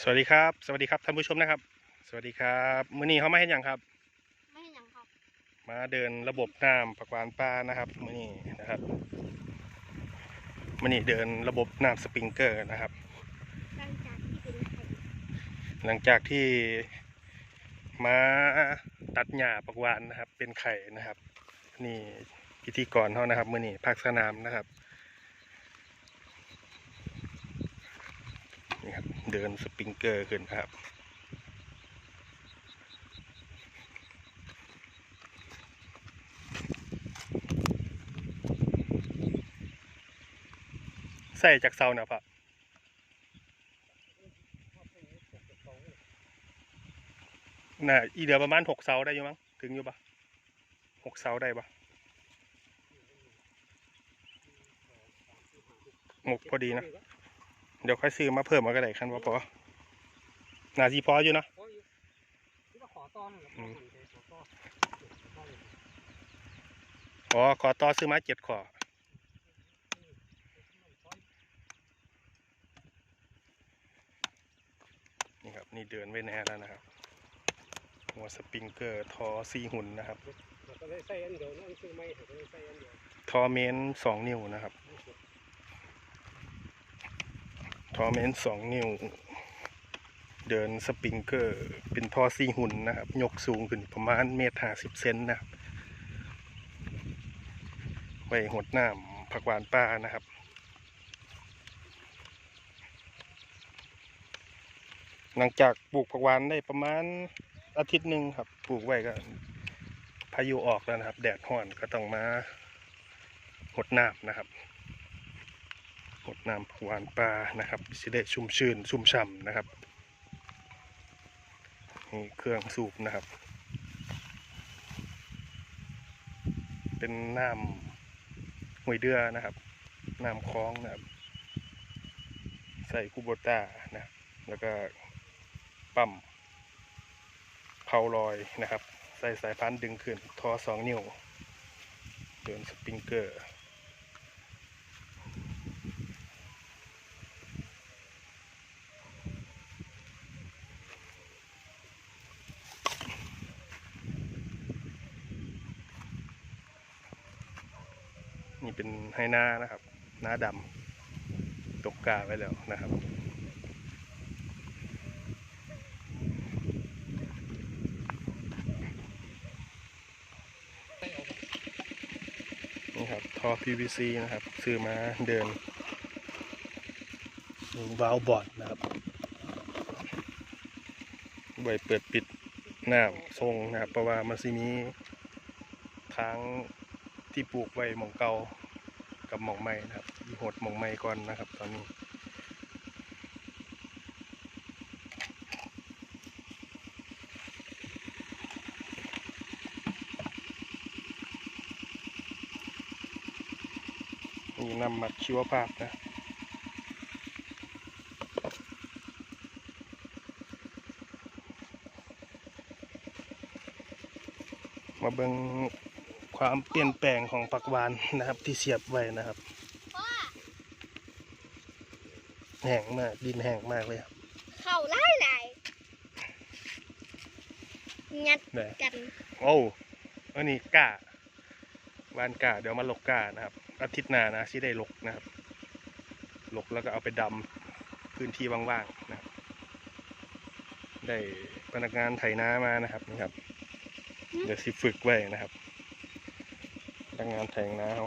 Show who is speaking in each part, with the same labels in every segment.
Speaker 1: สวัสดีครับ สวัสดีครับท่านผู้ชมนะครับ สวัสดีครับมื้อนี้เขามาเห็นอย่างครับ
Speaker 2: ไม่เห็นหยังครับ
Speaker 1: มาเดินระบบน้ำผักหวานปลานะครับมื้อนี้นะครับมื้อนี้เดินระบบน้ำสปริงเกอร์นะครับ
Speaker 2: หลังจากที่เป็นไข่
Speaker 1: หลังจากที่มาตัดหญ้าผักหวานนะครับ เป็นไข่นะครับ นี่พิธีกรเขานะครับมื้อนี้ภาคสนามนะครับนี่ครับ เดินสปริงเกอร์ขึ้นครับ ใส่จากเสาเนี่ยพะน่ะอีเดียประมาณหกเสาได้อยู่มั้งถึงอยู่ปะหกเสาได้ปะหมกพอดีนะ เดี๋ยวค่อยซื้อมาเพิ่มมาก็ได้คันว่าพอนาทีพออยู่เนาะ
Speaker 3: โอ้ยที่ว่าขอต้อนเหรอ
Speaker 1: อืม
Speaker 3: ขอต้อนขอต้อน
Speaker 1: อ๋อขอต่อซื้อมาเจ็ดขอนี่ครับนี่เดินไว้แน่แล้วนะครับ หัวสปริงเกอร์ทอซีหุ่นนะครับ
Speaker 3: เราก็เลยใส่อันเดียวนั่นคือไม่เราก็เลยใส่อันเดียว
Speaker 1: ทอเมนสองนิ้วนะครับ ทอเมนสองนิ้ว เดินสปริงเกอร์ เป็นทอซีหุ่นนะครับ ยกสูงขึ้นประมาณเมตรห้าสิบเซนนะครับไว้หดน้ำผักหวานป่านะครับหลังจากปลูกผักหวานได้ประมาณอาทิตย์หนึ่งครับ ปลูกไว้ก็พายุออกแล้วนะครับ แดดห่อนก็ต้องมาหดน้ำนะครับ หดน้ำหวานปลานะครับสิได้ชุ่มชื่นชุ่มฉ่ำนะครับนี่เครื่องสูบนะครับ เป็นน้ำหวยเดือนะครับน้ำคลองนะครับ ใส่คูโบต้านะแล้วก็ปั๊มเผาลอยนะครับ ใส่สายพันธุ์ดึงขึ้นทอสองนิ้วเดินสปริงเกอร์ นี่เป็นไฮนานะครับหน้าดำตกกาไว้แล้วนะครับนี่ครับท่อ PVC นะครับซื้อมาเดินวาล์วบอร์ดนะครับไว้เปิดปิดน้ำทรงนะครับ เพราะว่ามันสิมีทางที่ปลูกไว้หมองเก่า กับหมองใหม่นะครับมีหดหมองใหม่ก่อนนะครับ ตอนนี้มีนำหมักชีวภาพนะมาเบิ่ง ความเปลี่ยนแปลงของปักหวานนะครับ ที่เสียบไว้นะครับ
Speaker 2: พ่อ
Speaker 1: แห้งมากดินแห้งมากเลยครับ
Speaker 2: เข่าไล่ไหลายงัด
Speaker 1: ไหน
Speaker 2: กัน
Speaker 1: โอ้อันนี้กาหวานกาเดี๋ยวมาลกกานะครับ อาทิตย์หน้านะที่ได้ลกนะครับลกแล้วก็เอาไปดำพื้นที่ว่างๆนะครับได้พนักงานไถนามานะครับนี่ครับ เดี๋ยวสิฝึกไว้นะครับางานแทงนาเขา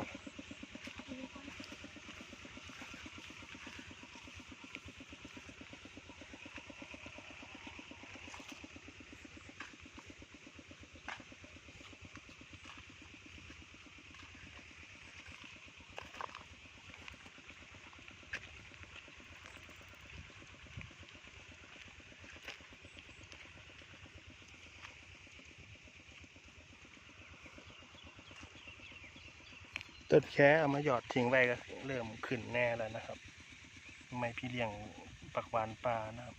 Speaker 1: ต้นแค่เอามาหยอดทิ้งไว้ก็เริ่มขึ้นแน่แล้วนะครับ ไม่พี่เลี้ยงปักหวานปลานะครับ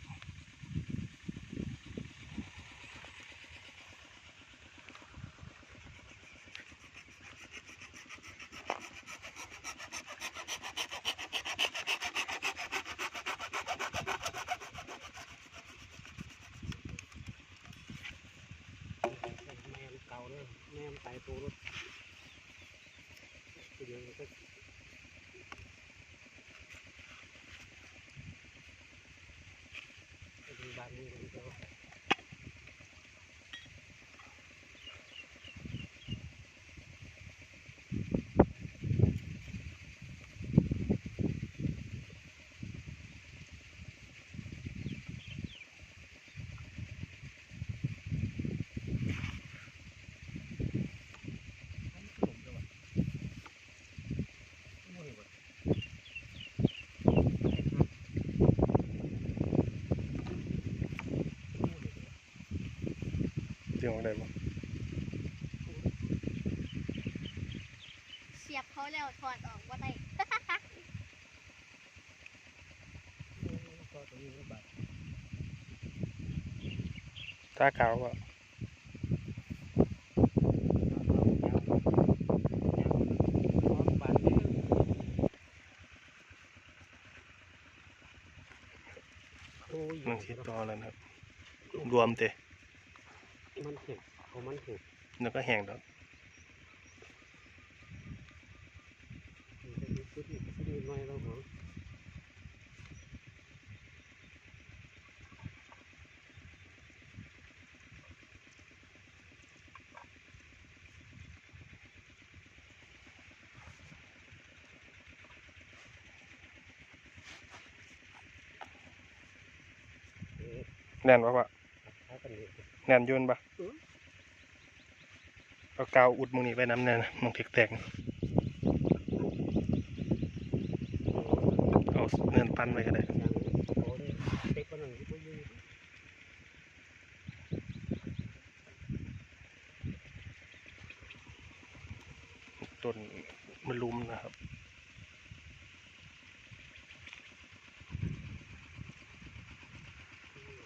Speaker 3: แม่เก่าเลยแม่ไปตัวรถ นี้กันก็
Speaker 1: เดี๋ ยวได้บ่
Speaker 2: เสียบเขาแล้วถอดออกว่าได้
Speaker 3: ก็ตัวนี้มันบาด
Speaker 1: ตาขาวก็หนึ่งที่ต่อแล้วนะครับรวมเตะ
Speaker 3: มันเห็นเอามันเห็น
Speaker 1: แล้วก็แห้งแล้ว
Speaker 3: มันจะมีชุดอีกชุดอีกหน่อยแล้วเหรอ
Speaker 1: แน่นปะวะ
Speaker 3: ถ้ากันนี้
Speaker 1: แน่นอยืนปะ
Speaker 3: อืม
Speaker 1: เอากาวอุดมึงนี่ไปน้ำแน่นะมึงเทกแตกเอาเนินปันไว้ก็ได้
Speaker 3: ยังโอ้ได้เต็กคนหนึ่งที่ตัวยืน
Speaker 1: ต้นมันลุมนะครับ